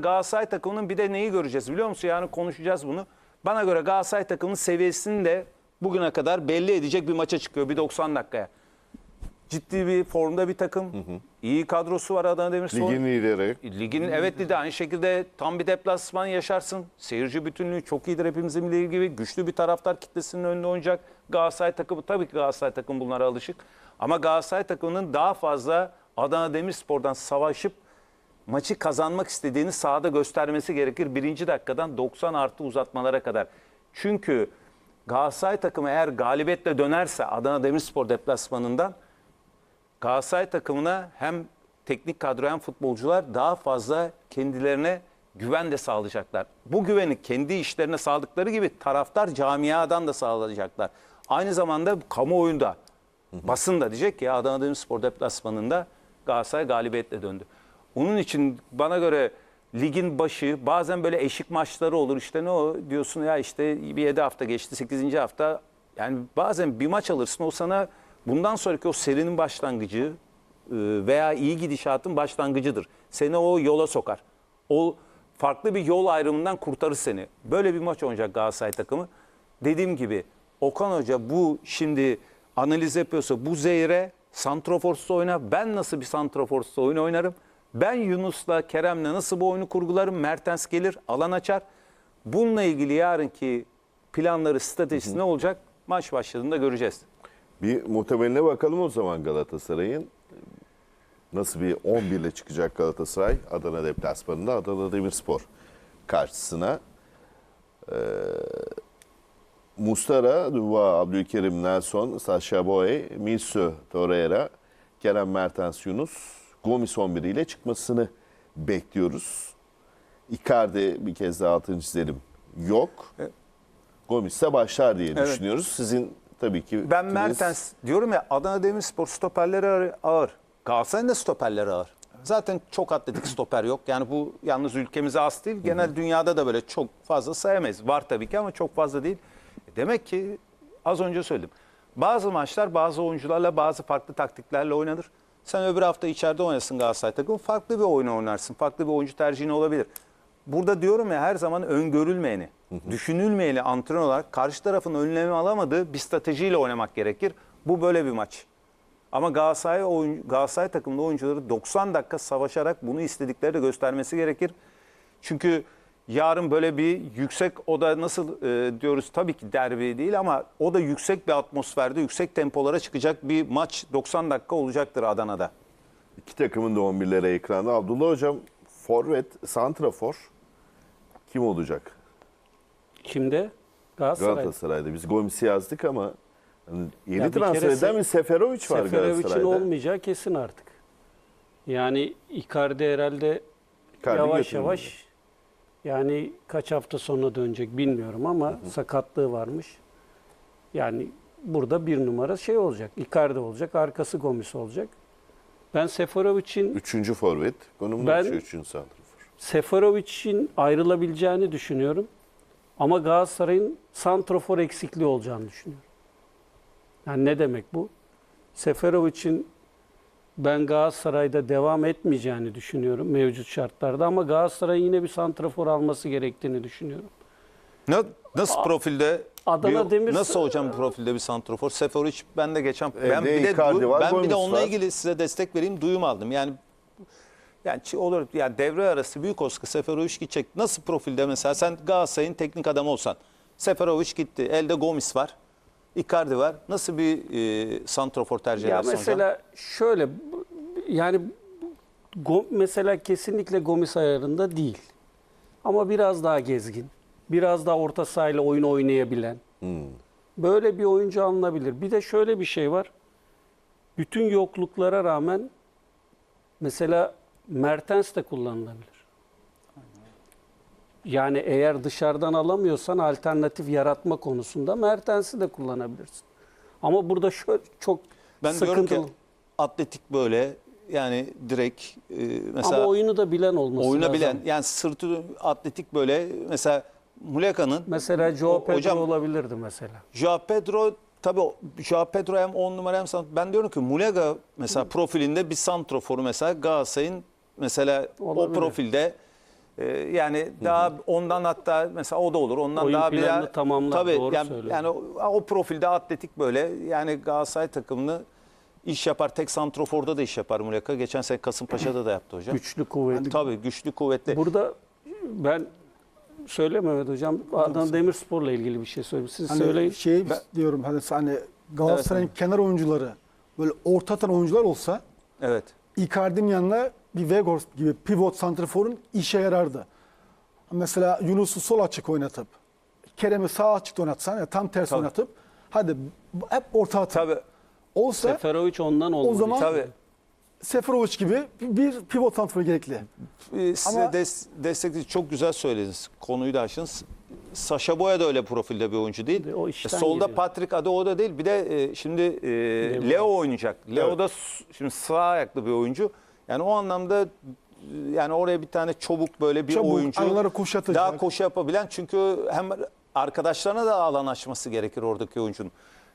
Galatasaray takımının bir de neyi göreceğiz biliyor musun? Yani konuşacağız bunu. Bana göre Galatasaray takımının seviyesini de bugüne kadar belli edecek bir maça çıkıyor bir 90 dakikaya. Ciddi bir formda bir takım. İyi kadrosu var Adana Demirspor. Ligin lideri. Ligin evet dedi aynı şekilde tam bir deplasman yaşarsın. Seyirci bütünlüğü çok iyidir hepimizin bildiği gibi. Güçlü bir taraftar kitlesinin önünde oynayacak. Galatasaray takımı tabii ki Galatasaray takımı bunlara alışık. Ama Galatasaray takımının daha fazla Adana Demirspor'dan savaşıp maçı kazanmak istediğini sahada göstermesi gerekir. Birinci dakikadan 90 artı uzatmalara kadar. Çünkü Galatasaray takımı eğer galibiyetle dönerse Adana Demirspor deplasmanından Galatasaray takımına hem teknik kadro hem futbolcular daha fazla kendilerine güven de sağlayacaklar. Bu güveni kendi işlerine sağladıkları gibi taraftar camiadan da sağlayacaklar. Aynı zamanda kamuoyunda, basın da diyecek ki Adana Demirspor deplasmanında Galatasaray galibiyetle döndü. Onun için bana göre ligin başı bazen böyle eşik maçları olur. İşte ne o diyorsun ya işte bir 7 hafta geçti 8. hafta. Yani bazen bir maç alırsın o sana bundan sonraki o serinin başlangıcı e, veya iyi gidişatın başlangıcıdır. Seni o yola sokar. O farklı bir yol ayrımından kurtarır seni. Böyle bir maç oynayacak Galatasaray takımı. Dediğim gibi Okan Hoca bu şimdi analiz yapıyorsa bu zehre santroforsuz oyna. Ben nasıl bir santroforsuz oyun oynarım? Ben Yunus'la Kerem'le nasıl bu oyunu kurgularım? Mertens gelir, alan açar. Bununla ilgili yarınki planları, stratejisi ne olacak? Maç başladığında göreceğiz. Bir muhtemeline bakalım o zaman Galatasaray'ın. Nasıl bir 11 ile çıkacak Galatasaray Adana deplasmanında Adana Demirspor karşısına. Ee, Mustara, Duva, Abdülkerim, Nelson, Sasha Boye, Milsu, Torreira, Kerem Mertens, Yunus, Gomis 11 ile çıkmasını bekliyoruz. Icardi bir kez daha altını çizelim. Yok. Gomis ise başlar diye Evet. düşünüyoruz. Sizin tabii ki Ben fikriniz- Mertens diyorum ya Adana Demirspor stoperleri ağır- ağır. Galatasaray'ın da stoperleri ağır. Zaten çok atletik stoper yok. Yani bu yalnız ülkemize az değil. Genel dünyada da böyle çok fazla sayamayız. Var tabii ki ama çok fazla değil. E Demek ki az önce söyledim. Bazı maçlar bazı oyuncularla bazı farklı taktiklerle oynanır. Sen öbür hafta içeride oynasın Galatasaray takımı. Farklı bir oyun oynarsın. Farklı bir oyuncu tercihin olabilir. Burada diyorum ya her zaman öngörülmeyeni, düşünülmeyeni antrenör olarak karşı tarafın önlemi alamadığı bir stratejiyle oynamak gerekir. Bu böyle bir maç. Ama Galatasaray, oyun, Galatasaray takımında oyuncuları 90 dakika savaşarak bunu istedikleri de göstermesi gerekir. Çünkü yarın böyle bir yüksek o da nasıl e, diyoruz tabii ki derbi değil ama o da yüksek bir atmosferde yüksek tempolara çıkacak bir maç 90 dakika olacaktır Adana'da. İki takımın da 11'leri ekranda. Abdullah Hocam forvet, santrafor kim olacak? Kimde? Galatasaray. Galatasaray'da. Biz Gomis'i yazdık ama hani yeni Ya transfer kere eden bir Seferovic var Seferovic'in Galatasaray'da. olmayacağı kesin artık. Yani Icardi herhalde Icardi yavaş yavaş yani kaç hafta sonra dönecek bilmiyorum ama sakatlığı varmış. Yani burada bir numara şey olacak. Icardi olacak, arkası Gomis olacak. Ben Seferovic'in Üçüncü forvet. Ben- üçüncü santrafor. Seferovic'in ayrılabileceğini düşünüyorum. Ama Galatasaray'ın santrofor eksikliği olacağını düşünüyorum. Yani ne demek bu? Seferovic'in ben Galatasaray'da devam etmeyeceğini düşünüyorum mevcut şartlarda ama Galatasaray'ın yine bir santrafor alması gerektiğini düşünüyorum. Ne, nasıl profilde Adana bir- Demir- nasıl hocam profilde bir santrofor? Seferovic ben de geçen ben Evde bir de du- var, ben bir de onunla var. ilgili size destek vereyim duyum aldım. Yani yani olur yani devre arası büyük Oska Seferovic gidecek. Nasıl profilde mesela sen Galatasaray'ın teknik adamı olsan Seferovic gitti. Elde Gomis var. Icardi var. Nasıl bir e, santrofor tercih Ya edersin hocam? mesela şöyle yani Go- mesela kesinlikle Gomis ayarında değil. Ama biraz daha gezgin, biraz daha orta sahayla oyun oynayabilen. Böyle bir oyuncu alınabilir. Bir de şöyle bir şey var. Bütün yokluklara rağmen mesela Mertens de kullanılabilir. Yani eğer dışarıdan alamıyorsan alternatif yaratma konusunda Mertens'i de kullanabilirsin. Ama burada şöyle çok Ben diyorum sıkıntılı. ki atletik böyle yani direkt e, mesela Ama oyunu da bilen olması oyuna lazım. bilen yani sırtı atletik böyle mesela Muleka'nın Mesela Joe O- Pedro hocam- olabilirdi mesela. Joao Pedro tabii o- Joao Pedro hem 10 numara hem sant- ben diyorum ki Mulega mesela profilinde bir santroforu mesela Galatasaray'ın mesela o Olabilir. profilde Ee, yani daha ondan hatta mesela o da olur. Ondan Oyun daha planını biraz tamamlar, Tabii doğru yani, söylüyorsun. yani o, o profilde atletik böyle yani Galatasaray takımını iş yapar. Tek santroforda da iş yapar Muleka. Geçen sene Kasımpaşa'da da yaptı hocam. Güçlü kuvvetli. Tabii güçlü kuvvetli. Burada ben söyle Mehmet Hocam Adana Demirspor'la ilgili bir şey söyleyeyim. Siz Hani söyleyin. şey diyorum hani hani Galatasaray'ın kenar oyuncuları böyle orta atan oyuncular olsa Evet. Icardi'nin yanına bir Vegors gibi pivot santraforun işe yarardı. Mesela Yunus'u sol açık oynatıp Kerem'i sağ açıkta oynatsan ya tam tersi Tabii. oynatıp hadi hep orta atın. Tabii. Olsa Seferovic ondan olmadı. o zaman Tabii. Seferovic gibi bir pivot santrafor gerekli. Ee, Size Ama- des, destekleyici çok güzel söylediniz. Konuyu da açtınız. Sasha Boya da öyle profilde bir oyuncu değil. O işten E, Solda geliyor. Patrick adı o da değil. Bir de e, şimdi e, Leo. Oynayacak. Leo Evet. da s- şimdi sağ ayaklı bir oyuncu. Yani o anlamda yani oraya bir tane çabuk böyle bir Çabuk, oyuncu atacak. daha koşu yapabilen çünkü hem arkadaşlarına da alan açması gerekir oradaki oyuncunun.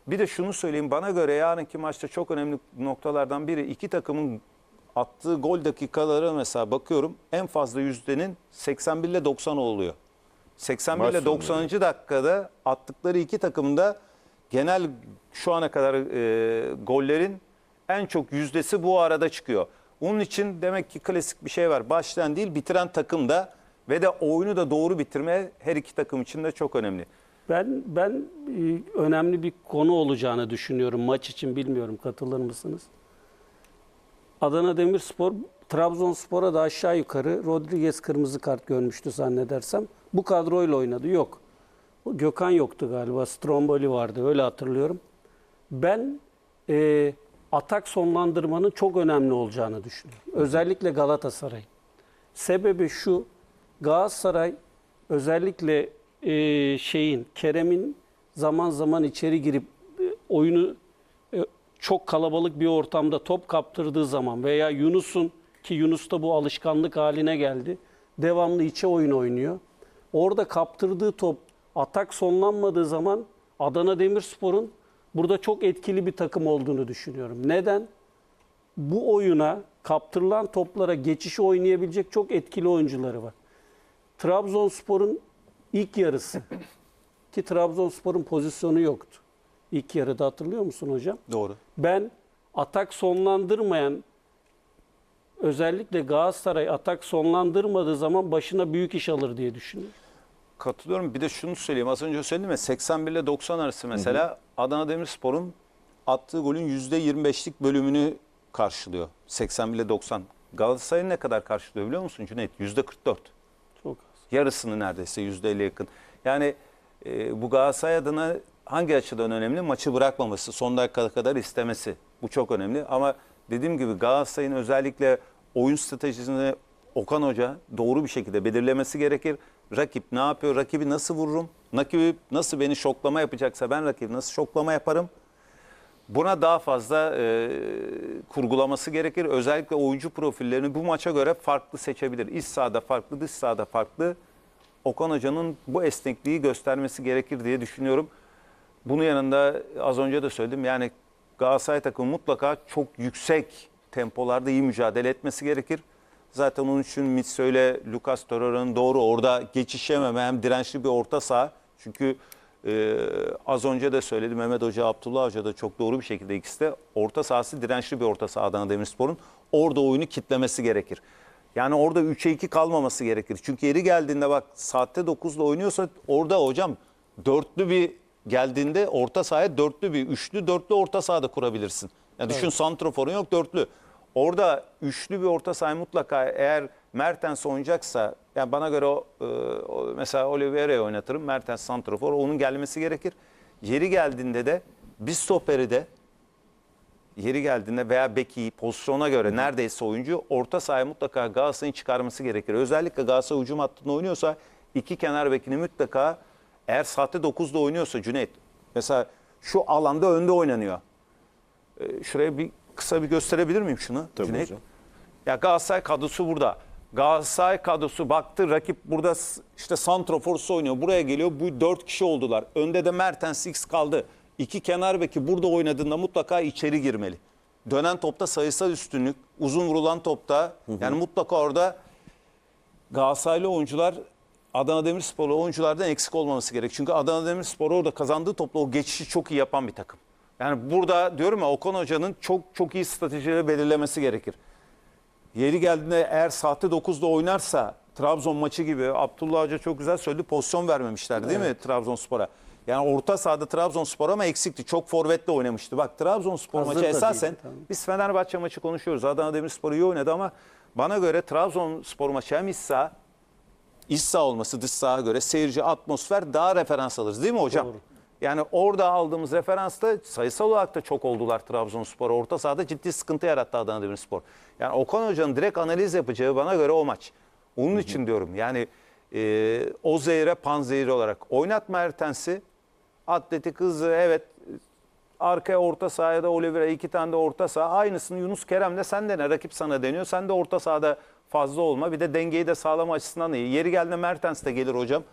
Bir de şunu söyleyeyim bana göre yarınki maçta çok önemli noktalardan biri iki takımın attığı gol dakikaları mesela bakıyorum en fazla yüzdenin 81 ile 90 oluyor. 81 Maç ile sonunda 90. dakikada attıkları iki takımda genel şu ana kadar e, gollerin en çok yüzdesi bu arada çıkıyor. Onun için demek ki klasik bir şey var. Başlayan değil bitiren takım da ve de oyunu da doğru bitirme her iki takım için de çok önemli. Ben ben e, önemli bir konu olacağını düşünüyorum maç için bilmiyorum katılır mısınız? Adana Demirspor Trabzonspor'a da aşağı yukarı Rodriguez kırmızı kart görmüştü zannedersem. Bu kadroyla oynadı. Yok. Gökhan yoktu galiba. Stromboli vardı. Öyle hatırlıyorum. Ben e, atak sonlandırmanın çok önemli olacağını düşünüyorum. Özellikle Galatasaray. Sebebi şu. Galatasaray özellikle e, şeyin Kerem'in zaman zaman içeri girip e, oyunu e, çok kalabalık bir ortamda top kaptırdığı zaman veya Yunus'un ki Yunus'ta bu alışkanlık haline geldi. Devamlı içe oyun oynuyor. Orada kaptırdığı top atak sonlanmadığı zaman Adana Demirspor'un burada çok etkili bir takım olduğunu düşünüyorum. Neden? bu oyuna kaptırılan toplara geçişi oynayabilecek çok etkili oyuncuları var. Trabzonspor'un ilk yarısı ki Trabzonspor'un pozisyonu yoktu. İlk yarıda hatırlıyor musun hocam? Doğru. Ben atak sonlandırmayan özellikle Galatasaray atak sonlandırmadığı zaman başına büyük iş alır diye düşünüyorum. Katılıyorum. Bir de şunu söyleyeyim. Az önce söyledim ya 81 ile 90 arası mesela Adana Demirspor'un attığı golün %25'lik bölümünü karşılıyor. 81 ile 90. Galatasaray'ın ne kadar karşılıyor biliyor musun Cüneyt? %44. Çok az. Yarısını neredeyse %50 yakın. Yani e, bu Galatasaray adına hangi açıdan önemli? Maçı bırakmaması, son dakikaya kadar istemesi. Bu çok önemli. Ama dediğim gibi Galatasaray'ın özellikle oyun stratejisini Okan Hoca doğru bir şekilde belirlemesi gerekir. Rakip ne yapıyor? Rakibi nasıl vururum? Rakibi nasıl beni şoklama yapacaksa ben rakibi nasıl şoklama yaparım? Buna daha fazla e, kurgulaması gerekir. Özellikle oyuncu profillerini bu maça göre farklı seçebilir. İç sahada farklı, dış sahada farklı. Okan Hoca'nın bu esnekliği göstermesi gerekir diye düşünüyorum. Bunun yanında az önce de söyledim yani Galatasaray takımı mutlaka çok yüksek tempolarda iyi mücadele etmesi gerekir. Zaten onun için Mitso ile Lucas Torreira'nın doğru orada geçişememe hem dirençli bir orta saha. Çünkü e, az önce de söyledim Mehmet Hoca, Abdullah Hoca da çok doğru bir şekilde ikisi de orta sahası dirençli bir orta saha Adana Demirspor'un. Orada oyunu kitlemesi gerekir. Yani orada 3'e 2 kalmaması gerekir. Çünkü yeri geldiğinde bak saatte 9'da oynuyorsa orada hocam dörtlü bir geldiğinde orta sahaya dörtlü bir, üçlü dörtlü orta sahada kurabilirsin. Yani düşün santroforun yok dörtlü. Orada üçlü bir orta saha mutlaka eğer Mertens oynayacaksa yani bana göre o, e, mesela Oliveira'yı oynatırım. Mertens santrofor onun gelmesi gerekir. Yeri geldiğinde de bir stoperi de yeri geldiğinde veya beki pozisyona göre neredeyse oyuncu orta sahaya mutlaka Galatasaray'ın çıkarması gerekir. Özellikle Galatasaray hücum hattında oynuyorsa iki kenar bekini mutlaka eğer sahte 9'da oynuyorsa Cüneyt mesela şu alanda önde oynanıyor. Ee, şuraya bir kısa bir gösterebilir miyim şunu Tabii Cüneyt? hocam. Ya Galatasaray kadrosu burada. Galatasaray kadrosu baktı rakip burada işte santroforsu oynuyor. Buraya geliyor. Bu dört kişi oldular. Önde de Mertens X kaldı. İki kenar beki burada oynadığında mutlaka içeri girmeli. Dönen topta sayısal üstünlük, uzun vurulan topta yani mutlaka orada Galatasaraylı oyuncular Adana Demirsporlu oyunculardan eksik olmaması gerek. Çünkü Adana Demirspor orada kazandığı topla o geçişi çok iyi yapan bir takım. Yani burada diyorum ya Okan Hoca'nın çok çok iyi stratejileri belirlemesi gerekir. Yeri geldiğinde eğer sahte 9'da oynarsa Trabzon maçı gibi Abdullah Hoca çok güzel söyledi pozisyon vermemişler değil mi Trabzonspor'a? Yani orta sahada Trabzonspor ama eksikti. Çok forvetle oynamıştı. Bak Trabzonspor Hazır maçı esasen tabii. biz Fenerbahçe maçı konuşuyoruz. Adana Demirspor iyi oynadı ama bana göre Trabzonspor maçı hem iç saha, iç saha olması dış sahaya göre seyirci, atmosfer daha referans alırız değil mi hocam? Yani orada aldığımız referansta sayısal olarak da çok oldular Trabzonspor. Orta sahada ciddi sıkıntı yarattı Adana Demirspor. Yani Okan Hoca'nın direkt analiz yapacağı bana göre o maç. Onun için diyorum yani e, o zehre panzehiri olarak oynatma Ertens'i atletik hızlı evet arkaya orta sahaya da Oliveira iki tane de orta saha. Aynısını Yunus Kerem de sen de ne rakip sana deniyor. Sen de orta sahada fazla olma. Bir de dengeyi de sağlama açısından iyi. Yeri geldiğinde Mertens de gelir hocam.